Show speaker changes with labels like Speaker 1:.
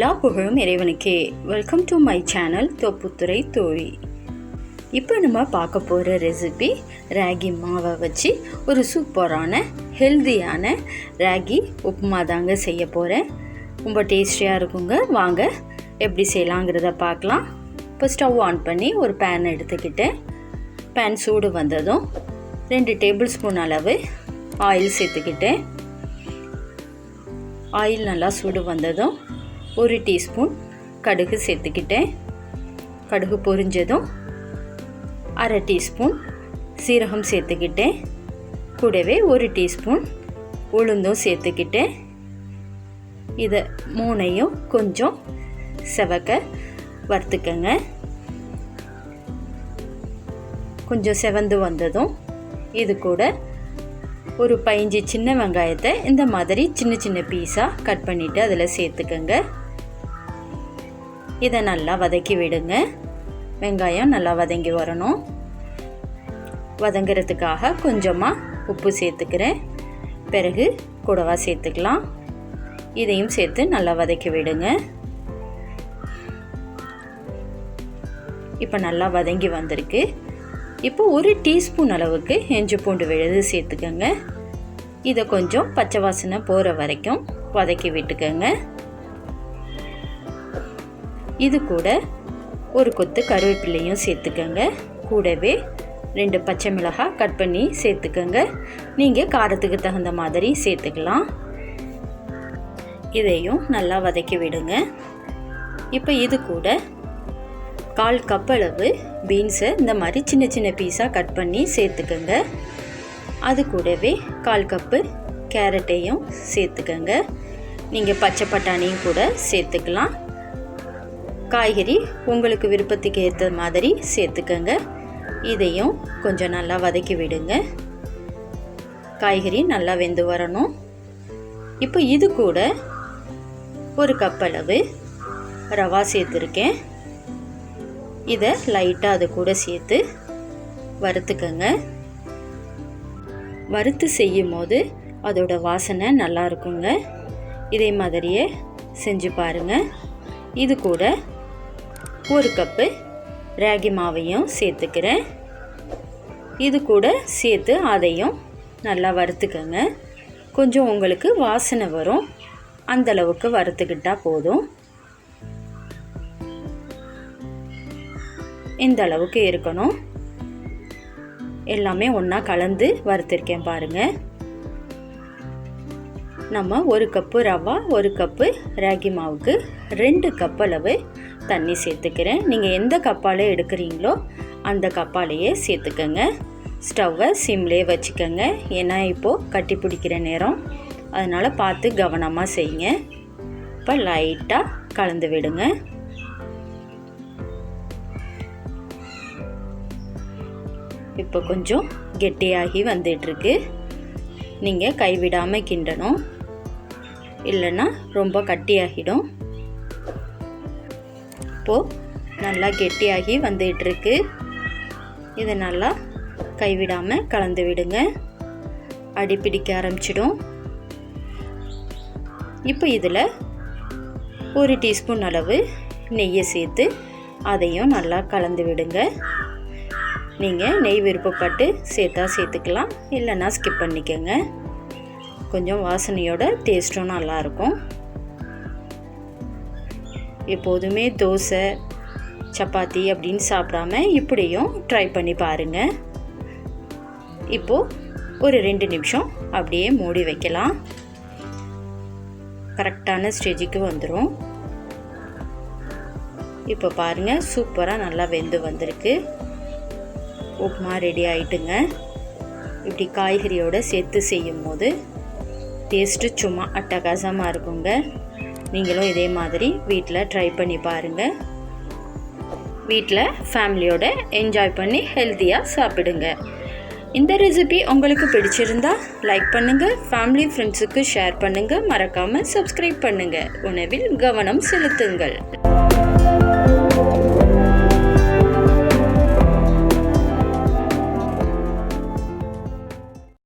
Speaker 1: எல்லா புகழும் இறைவனுக்கே. Welcome to my channel Thopputhurai தோழி இப்போ நம்ம பார்க்க போகிற ரெசிபி ராகி மாவை வச்சு ஒரு சூப்பரான ஹெல்தியான ராகி உப்புமா தாங்க செய்ய போகிறேன் ரொம்ப டேஸ்டியாக இருக்குங்க. வாங்க எப்படி செய்யலாங்கிறத பார்க்கலாம். இப்போ ஸ்டவ் ஆன் பண்ணி ஒரு பேன் எடுத்துக்கிட்டேன் பேன் சூடு வந்ததும் ரெண்டு டேபிள் ஸ்பூன் அளவு ஆயில் சேர்த்துக்கிட்டேன் ஆயில் நல்லா சூடு வந்ததும் ஒரு டீஸ்பூன் கடுகு சேர்த்துக்கிட்டேன். கடுகு பொரிஞ்சதும் அரை டீஸ்பூன் சீரகம் சேர்த்துக்கிட்டேன். கூடவே ஒரு டீஸ்பூன் உளுந்தும் சேர்த்துக்கிட்டேன். இதை மூணையும் கொஞ்சம் செவக்க வறுத்துக்கங்க. கொஞ்சம் செவந்து வந்ததும் இது கூட ஒரு பைஞ்சு சின்ன வெங்காயத்தை இந்த மாதிரி சின்ன சின்ன பீஸாக கட் பண்ணிவிட்டு அதில் சேர்த்துக்கங்க. இதை நல்லா வதக்கி விடுங்க. வெங்காயம் நல்லா வதங்கி வரணும். வதங்கிறதுக்காக கொஞ்சமாக உப்பு சேர்த்துக்கிறேன். பிறகு கூடவா சேர்த்துக்கலாம். இதையும் சேர்த்து நல்லா வதக்கி விடுங்க. இப்போ நல்லா வதங்கி வந்திருக்கு. இப்போ ஒரு டீஸ்பூன் அளவுக்கு எஞ்சு பூண்டு விழுது சேர்த்துக்கோங்க. இதை கொஞ்சம் பச்சை வாசனை போகிற வரைக்கும் வதக்கி விட்டுக்கோங்க. இது கூட ஒரு கொத்து கருவேப்பிலையும் சேர்த்துக்கோங்க. கூடவே ரெண்டு பச்சை மிளகாய் கட் பண்ணி சேர்த்துக்கோங்க. நீங்கள் காரத்துக்கு தகுந்த மாதிரி சேர்த்துக்கலாம். இதையும் நல்லா வதக்கி விடுங்க. இப்போ இது கூட கால் கப் அளவு பீன்ஸை இந்த மாதிரி சின்ன சின்ன பீஸாக கட் பண்ணி சேர்த்துக்கோங்க. அது கூடவே கால் கப்பு கேரட்டையும் சேர்த்துக்கோங்க. நீங்கள் பச்சை பட்டாணியும் கூட சேர்த்துக்கலாம். காய்கறி உங்களுக்கு விருப்பத்துக்கு ஏற்ற மாதிரி சேர்த்துக்கோங்க. இதையும் கொஞ்சம் நல்லா வதக்கி விடுங்க. காய்கறி நல்லா வெந்து வரணும். இப்போ இது கூட ஒரு கப் அளவு ரவா சேர்த்துருக்கேன். இதை லைட்டாக அது கூட சேர்த்து வறுத்துக்கங்க. வறுத்து செய்யும் போது அதோட வாசனை நல்லா இருக்குங்க. இதே மாதிரியே செஞ்சு பாருங்கள் இது கூட ஒரு கப்பு ராகி மாவையும் சேர்த்துக்கிறேன். இது கூட சேர்த்து அதையும் நல்லா வறுத்துக்கங்க. கொஞ்சம் உங்களுக்கு வாசனை வரும். அந்தளவுக்கு வறுத்துக்கிட்டால் போதும். இந்த அளவுக்கு இருக்கணும். எல்லாமே ஒன்றா கலந்து வறுத்திருக்கேன் பாருங்கள் நம்ம ஒரு கப்பு ரவா ஒரு கப்பு ராகி மாவுக்கு ரெண்டு கப் அளவு தண்ணி சேர்த்துக்கிறேன். நீங்கள் எந்த கப்பால் எடுக்கிறீங்களோ அந்த கப்பாலேயே சேர்த்துக்கோங்க. ஸ்டவ்வை சிம்லேயே வச்சுக்கோங்க. ஏன்னா இப்போது கட்டி பிடிக்கிற நேரம். அதனால் பார்த்து கவனமாக செய்யுங்க. இப்போ லைட்டாக கலந்து விடுங்க. இப்போ கொஞ்சம் கெட்டியாகி வந்துட்டுருக்கு. நீங்கள் கைவிடாமல் கிண்டணும். இல்லைன்னா ரொம்ப கட்டியாகிடும். இப்போது நல்லா கெட்டியாகி வந்துட்டுருக்கு இதை நல்லா கைவிடாமல் கலந்து விடுங்க. அடி பிடிக்க ஆரம்பிச்சிடும். இப்போ இதில் ஒரு டீஸ்பூன் அளவு நெய்யை சேர்த்து அதையும் நல்லா கலந்து விடுங்க. நீங்கள் நெய் விருப்பப்பட்டு சேர்த்தா சேர்த்துக்கலாம் இல்லைன்னா ஸ்கிப் பண்ணிக்கோங்க. கொஞ்சம் வாசனையோட டேஸ்ட்டும் நல்லாயிருக்கும். எப்போதுமே தோசை சப்பாத்தி அப்படின்னு சாப்பிடாம இப்படியும் ட்ரை பண்ணி பாருங்கள் இப்போது ஒரு ரெண்டு நிமிஷம் அப்படியே மூடி வைக்கலாம். கரெக்டான ஸ்டேஜுக்கு வந்துடும் இப்போ பாருங்கள் சூப்பராக நல்லா வெந்து வந்திருக்கு. உப்புமா ரெடி ஆயிட்டுங்க. இப்படி காய்கறியோடு சேர்த்து செய்யும் போது டேஸ்ட்டு சும்மா அட்டகாசமாக இருக்குங்க. நீங்களும் இதே மாதிரி வீட்டில் ட்ரை பண்ணி பாருங்கள் வீட்டில் ஃபேமிலியோட என்ஜாய் பண்ணி ஹெல்த்தியாக சாப்பிடுங்க. இந்த ரெசிபி உங்களுக்கு பிடிச்சிருந்தா லைக் பண்ணுங்கள் ஃபேமிலி ஃப்ரெண்ட்ஸுக்கு ஷேர் பண்ணுங்கள் மறக்காமல் சப்ஸ்கிரைப் பண்ணுங்கள் உணவில் கவனம் செலுத்துங்கள்.